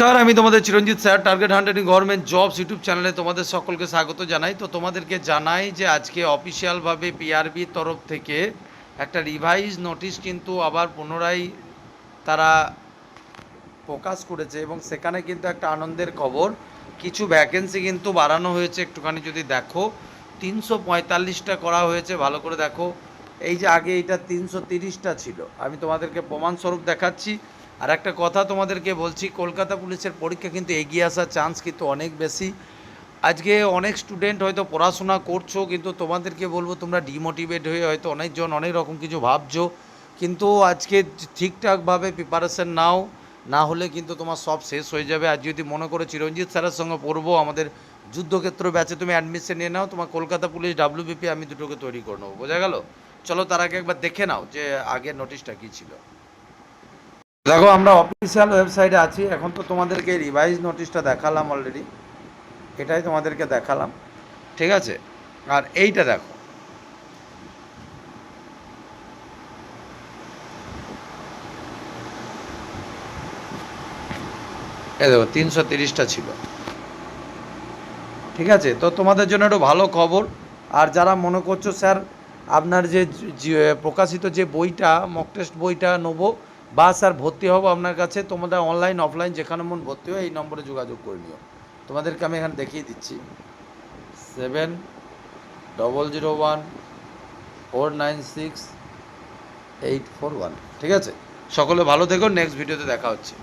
নমস্কার, আমি তোমাদের Chiranjit sir target hundred in government jobs YouTube চ্যানেলে তোমাদের সকলকে স্বাগত জানাই। তো তোমাদেরকে জানাই যে আজকে অফিসিয়ালভাবে পিআরবি তরফ থেকে একটা রিভাইজ নোটিশ কিন্তু আবার পুনরায় তারা প্রকাশ করেছে এবং সেখানে কিন্তু একটা আনন্দের খবর, কিছু ভ্যাকেন্সি কিন্তু বাড়ানো হয়েছে। একটুখানি যদি দেখো, তিনশো পঁয়তাল্লিশটা করা হয়েছে, ভালো করে দেখো। এই যে আগে এটা তিনশো তিরিশটা ছিল। আমি তোমাদেরকে প্রমাণস্বরূপ দেখাচ্ছি। আর একটা কথা তোমাদেরকে বলছি, কলকাতা পুলিশের পরীক্ষা কিন্তু এগিয়ে আসার চান্স কিন্তু অনেক বেশি। আজকে অনেক স্টুডেন্ট হয়তো পড়াশোনা করছ, কিন্তু তোমাদেরকে বলব তোমরা ডিমোটিভেট হয়ে হয়তো অনেকজন অনেক রকম কিছু ভাবছ। কিন্তু আজকে ঠিকঠাকভাবে প্রিপারেশন নাও, না হলে কিন্তু তোমার সব শেষ হয়ে যাবে। আর যদি মনে করো চিরঞ্জিত স্যারের সঙ্গে পড়ব, আমাদের যুদ্ধক্ষেত্র ব্যাচে তুমি অ্যাডমিশন নিয়ে নাও, তোমার কলকাতা পুলিশ ডাব্লিউবিপি আমি দুটোকে তৈরি করে নেব, বোঝা গেল? চলো তার আগে একবার দেখে নাও যে আগের নোটিশটা কী ছিল। দেখো, আমরা অফিসিয়াল ওয়েবসাইটে আছি। এখন তো তোমাদেরকে রিভাইজ নোটিশটা দেখালাম অলরেডি এটাই তোমাদেরকে দেখালাম। ঠিক আছে? আর এইটা দেখো। এ দেখো, তিনশো তিরিশটা ছিল। ঠিক আছে? তো তোমাদের জন্য একটু ভালো খবর। আর যারা মনে করছ, স্যার, আপনার যে যে- প্রকাশিত যে বইটা মক টেস্ট বইটা নেব বা স্যার ভর্তি হব আপনার কাছে। তোমরা অনলাইন অফলাইন যেখানে মন ভর্তি হয়, এই নম্বরে যোগাযোগ করে নিও। তোমাদেরকে আমি এখানে দেখিয়ে দিচ্ছি। Seven double zero one four nine six eight four one ঠিক আছে? সকলে ভালো থেকো। নেক্সট ভিডিওতে দেখা হচ্ছে।